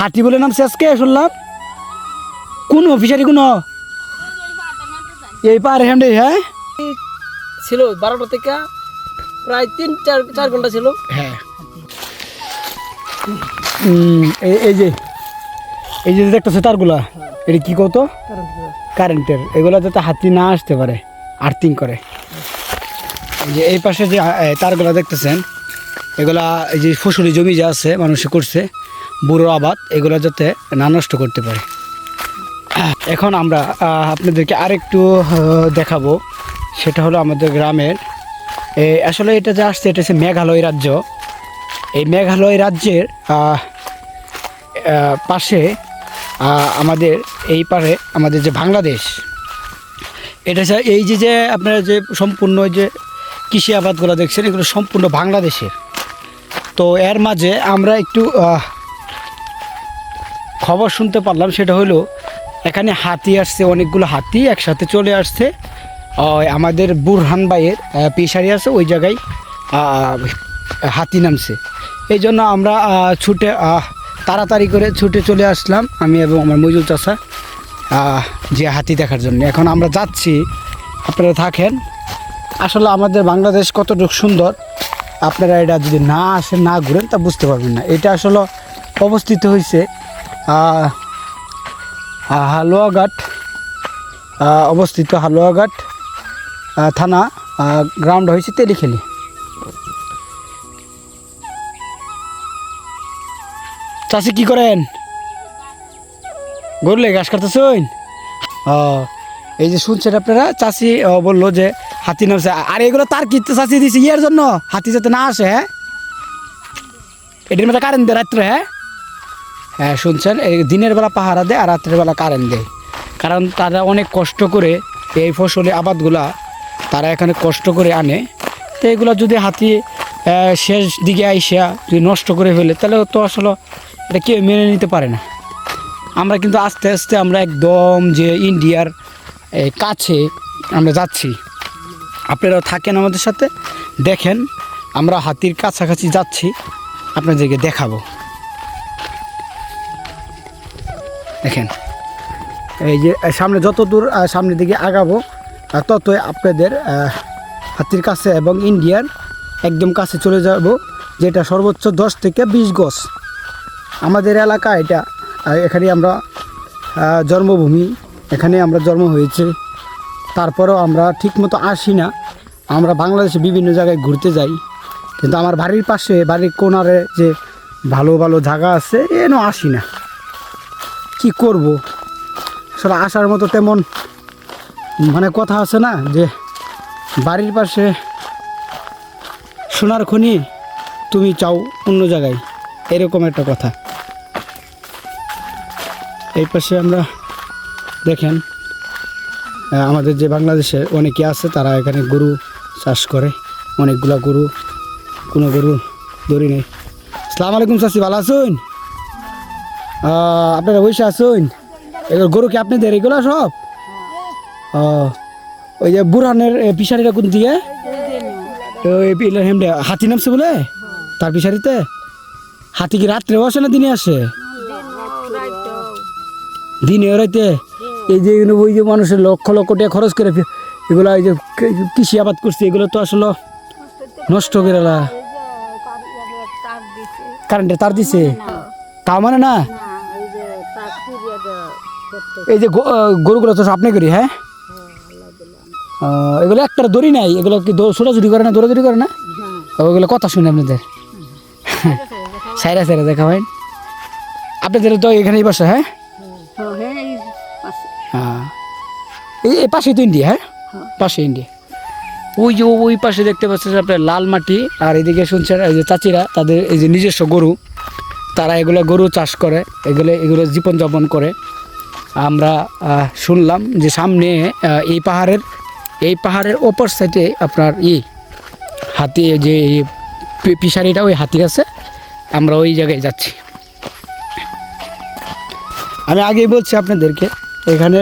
হাতি বলে নাম শেষকে শুনলাম। কোন অফিসারি কোন? এই পারে হ্যান্ডে হ্যাঁ? ছিল বারোটা থেকে প্রায় তিন চার চার ঘণ্টা ছিল। হ্যাঁ। এই- এই যে এই যে দেখতেছে তারগুলা এটা কি কত? কারেন্টের। এগুলা যাতে হাতি না আসতে পারে আর্থিং করে। এই যে এই পাশে যে তারগুলা দেখতেছেন এগুলা এই যে ফসলি জমি যা আছে মানুষে করছে বুড়ো আবাদ, এগুলো যাতে না নষ্ট করতে পারে। এখন আমরা আপনাদেরকে আরেকটু দেখাবো। সেটা হলো আমাদের গ্রামের আসলে এটা যে আসছে, এটা হচ্ছে মেঘালয় রাজ্য। এই মেঘালয় রাজ্যের পাশে আমাদের এই পারে আমাদের যে বাংলাদেশ, এটা এই যে যে আপনারা যে সম্পূর্ণ যে কৃষি আবাদগুলো দেখছেন, এগুলো সম্পূর্ণ বাংলাদেশের। তো এর মাঝে আমরা একটু খবর শুনতে পারলাম সেটা হলো, এখানে হাতি আসছে, অনেকগুলো হাতি একসাথে চলে আসছে। আমাদের বুরহান ভাইয়ের পেশারি আছে ওই জায়গায় হাতি নামছে। এই জন্য আমরা ছুটে তাড়াতাড়ি করে ছুটে চলে আসলাম, আমি এবং আমার মজুল চাষা যে হাতি দেখার জন্য। এখন আমরা যাচ্ছি, আপনারা থাকেন। আসলে আমাদের বাংলাদেশ কতটুকু সুন্দর, আপনারা এটা যদি না আসেন, না ঘুরেন, তা বুঝতে পারবেন না। এটা আসলে অবস্থিত হয়েছে হালুয়াঘাট অবস্থিত হালুয়াঘাট থানা গ্রাউন্ড হয়েছে তেলিখেলি। চাষি কি করেন? গরুলে ঘাস কাটতেছেন? এই যে শুনছেন আপনারা চাষি বলল যে হাতি নামছে। আর এগুলো তার কি চাষি দিছে ইয়ের জন্য? হাতি যাতে না আসে হ্যাঁ? এটির মধ্যে কারেন্ট দেয় রাত্রে হ্যাঁ? শুনছেন? এই দিনের বেলা পাহারা দেয় আর রাত্রের বেলা কারেন্ট দেয়। কারণ তারা অনেক কষ্ট করে এই ফসলি আবাদগুলা তারা এখানে কষ্ট করে আনে। তো এগুলো যদি হাতি শেষ দিকে আইসা যদি নষ্ট করে ফেলে, তাহলে তো আসলে এটা কেউ মেনে নিতে পারে না। আমরা কিন্তু আস্তে আস্তে আমরা একদম যে ইন্ডিয়ার কাছে আমরা যাচ্ছি। আপনারা থাকেন আমাদের সাথে, দেখেন, আমরা হাতির কাছাকাছি যাচ্ছি, আপনাদেরকে দেখাবো। দেখেন। এই যে সামনে যত দূর সামনের দিকে আগাবো ততই আপনাদের হাতির কাছে এবং ইন্ডিয়ার একদম কাছে চলে যাব, যেটা সর্বোচ্চ দশ থেকে বিশ গজ। আমাদের এলাকা এটা এখানে আমরা জন্মভূমি, এখানে আমরা জন্ম হয়েছে। তারপরেও আমরা ঠিকমতো আসি না। আমরা বাংলাদেশে বিভিন্ন জায়গায় ঘুরতে যাই। কিন্তু আমার বাড়ির পাশে, বাড়ির কোনারে যে ভালো ভালো জায়গা আছে এন আসি না। কি করব? আসলে আসার মতো তেমন মানে কথা আছে না যে বাড়ির পাশে সোনার খনি তুমি চাও অন্য জায়গায়। এরকম একটা কথা। এই পাশে আমরা দেখেন আমাদের যে বাংলাদেশে অনেকে আছে, তারা এখানে গরু চাষ করে। অনেকগুলা গরু, কোনো গরু ধরি নেই। সালাম আলাইকুম চাষি ভালো আছেন? আপনারা বসে আছেন? এগুলো গরু কি আপনাদের? এগুলো সব? ও ওই যে বুরহানের এ, পিসারিটা কোন দিকে হেমডে হাতি নামছে বলে? তার পিসারিতে? হাতি কি রাত্রে আসে না দিনে আসে? দিনে ওরাইতে এই যে ওই যে মানুষের লক্ষ লক্ষ টাকা খরচ করে এগুলো এই যে কৃষি আবাদ করছে এগুলো তো আসলে নষ্ট করে লা। কারেন্টের তার দিছে? তাও মানে না? এই যে গরুগুলো তো আপনি করি হ্যাঁ? এগুলো একটা দড়ি নাই এগুলো কি ছোটাছুটি করে না দৌড়াদৌড়ি করে না? ওগুলো কথা শুনে আপনাদের। সাইরা সাইরা দেখা হয়। আপনাদের তো এখানেই বসে হ্যাঁ? হ্যাঁ এই এই পাশে তো ইন্ডিয়া হ্যাঁ? পাশে ইন্ডিয়া। ওই যে ওই পাশে দেখতে পাচ্ছেন আপনার লাল মাটি আর এদিকে শুনছেন এই যে চাচিরা তাদের এই যে নিজস্ব গরু তারা এগুলো গরু চাষ করে এগুলো এগুলো জীবনযাপন করে। আমরা শুনলাম যে সামনে এই পাহাড়ের এই পাহাড়ের ওপর সাইডে আপনার ই, হাতি যে পিসারিটা ওই হাতি আছে, আমরা ওই জায়গায় যাচ্ছি। আমি আগেই বলছি আপনাদেরকে, এখানে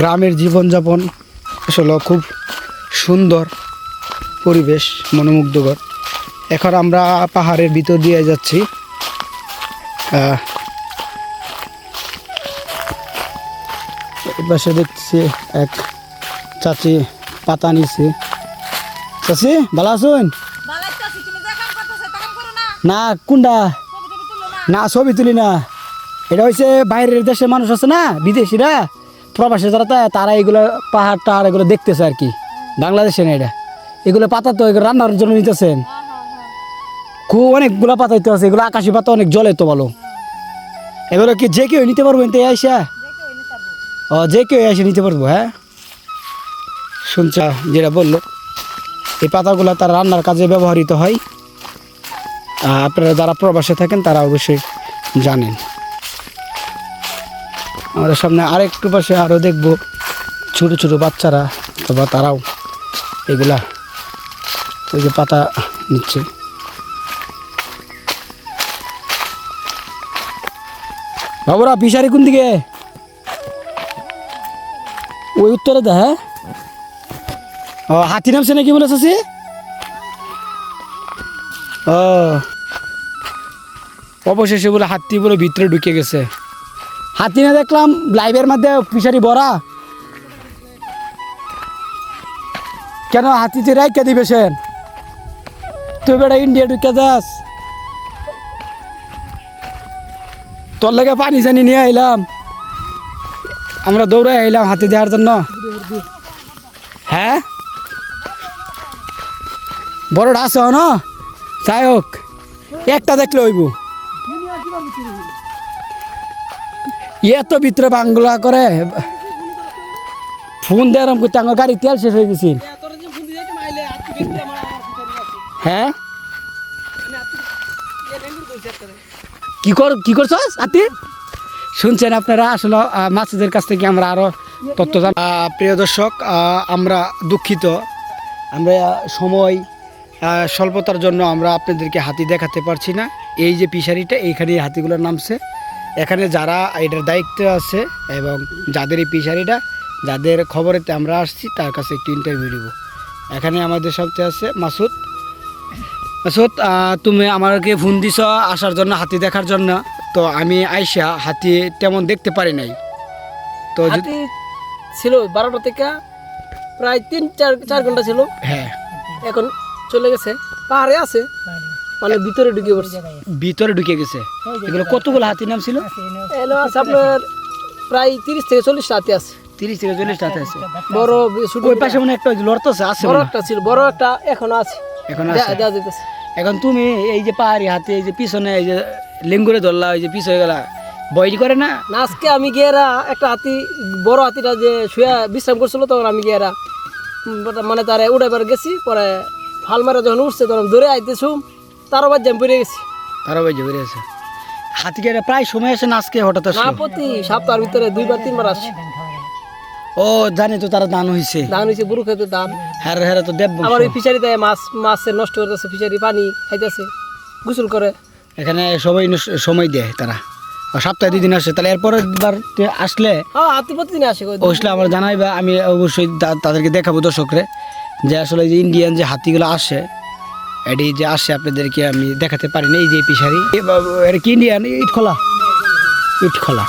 গ্রামের জীবনযাপন আসলে খুব সুন্দর পরিবেশ, মনোমুগ্ধকর। এখন আমরা পাহাড়ের ভিতর দিয়ে যাচ্ছি এই পাশে দেখছি এক চাচি পাতা নিছে। চাচি ভালো আছেন? তা না। কোনটা? না। ছবি তুলি না। এটা হচ্ছে বাইরের দেশের মানুষ আছে না বিদেশিরা। প্রবাসী যারা তা- তারা এগুলো পাহাড় টাহাড় এগুলো দেখতেছে আর কি। বাংলাদেশে না এটা। এগুলো পাতা তো এগুলো রান্নার জন্য নিতেছেন। হ্যাঁ হ্যাঁ হ্যাঁ। খুব অনেকগুলো পাতা হইতে আছে এগুলো আকাশি পাতা অনেক জলে তো ভালো। এগুলো কি যে কেউ নিতে পারব এনতে আইসা? যে কেউ এসে নিতে পারব হ্যাঁ? শুনছ, যেটা বলল, এই পাতাগুলো তার রান্নার কাজে ব্যবহৃত হয়। আপনারা যারা প্রবাসে থাকেন, তারা অবশ্যই জানেন। আমাদের সামনে আরেকটু পাশে আরও দেখব, ছোট ছোট বাচ্চারা, অথবা তারাও এগুলা, ওই যে পাতা নিচ্ছে। বাবুরা পিসারি কোন দিকে? ওই উত্তরে দা হ্যাঁ? হাতি নামছে নাকি বলে চাষি ও। অবশেষে বলে হাতি বলে ভিতরে ঢুকে গেছে। হাতি না দেখলাম, লাইভের মধ্যে পিসারি ভরা। কেন হাতিতে রাইকা দিবে সেন তুই বেটা ইন্ডিয়া ঢুকে যাস। তোর লাগে পানি জানি নিয়ে আইলাম। আমরা দৌড়ে আইলাম হাতি দেওয়ার জন্য। হ্যাঁ? বড়টা আছে না? যাই হোক, একটা দেখলে হইব। এত ভিতরে বাংলা করে, ফোন দেওয়ার করতে আমার গাড়ি তেল শেষ হয়ে গেছিল দিয়ে হ্যাঁ? কি কর কি করছস আতি শুনছেন আপনারা আসলে আহ, মাসিদের কাছ থেকে আমরা আরও তথ্য জান প্রিয় দর্শক আমরা দুঃখিত। আমরা সময় স্বল্পতার জন্য আমরা আপনাদেরকে হাতি দেখাতে পারছি না। এই যে পিসারিটা এইখানে এই হাতিগুলোর নামছে। এখানে যারা এটার দায়িত্ব আছে এবং যাদের এই পিসারিটা যাদের খবরেতে আমরা আসছি তার কাছে একটু ইন্টারভিউ দিব এখানে আমাদের সবচেয়ে আছে মাসুদ। মাসুদ তুমি আমাকে ফোন দিছ আসার জন্য হাতি দেখার জন্য। তো আমি আইসা হাতি তেমন দেখতে পারি নাই। তো হাতি ছিল বারোটা থেকে প্রায় তিন চার চার ঘণ্টা ছিল। হ্যাঁ। এখন চলে গেছে। পাহাড়ে আছে। মানে ভিতরে ঢুকে পড়ছে। ভিতরে ঢুকে গেছে। এগুলো কতগুলো হাতি নাম ছিল? এলো আছে আপনার প্রায় তিরিশ থেকে চল্লিশটা হাতি আছে। তিরিশ থেকে চল্লিশটা হাতি আছে। বড় ছোট ওই পাশে মনে একটা লড়তেছে আছে বড় একটা ছিল বড় একটা এখনও আছে। এখন আছে। এখন তুমি এই যে পাহাড়ি হাতি এই যে পিছনে এই যে লেঙ্গুরে ধরলা এই যে পিছ হয়ে গেলা। বয়টি করে না? না আজকে আমি গিয়েরা একটা হাতি বড় হাতিটা যে শুয়ে বিশ্রাম করছিল তখন আমি গিয়েরা মানে তারে উড়াইবার গেছি পরে ফাল মারা যখন উঠছে তখন ধরে আইতেছু তারও বাদ জাম পড়ে গেছি। তারা ওই যে বেড়ে আছে হাতিকে প্রায় সময় আসে না আজকে হঠাৎ না প্রতি সপ্তাহের ভিতরে দুইবার তিনবার আসছে ও জানি তো তারা দান হয়েছে ধান হয়েছে বুড়ো খেতে ধান হ্যাঁ হ্যাঁ তো দেব আবার ওই ফিশারিতে মাছ মাছের নষ্ট করতেছে ফিশারি পানি খাইতেছে গোসল করে। এখানে সবাই সময় দেয় তারা। সপ্তাহে দুদিন আসে। তাহলে এরপরের বার তে আসলে হ্যাঁ জানাই বা আসে কই। আমার জানাইবা আমি অবশ্যই তাদেরকে দেখাবো দর্শকরে যে আসলে যে ইন্ডিয়ান যে হাতিগুলো আসে এটি যে আসে আপনাদেরকে আমি দেখাতে পারি না এই যে পিসারি। এটা কি ইন্ডিয়ান ইট খোলা। ইট খোলা।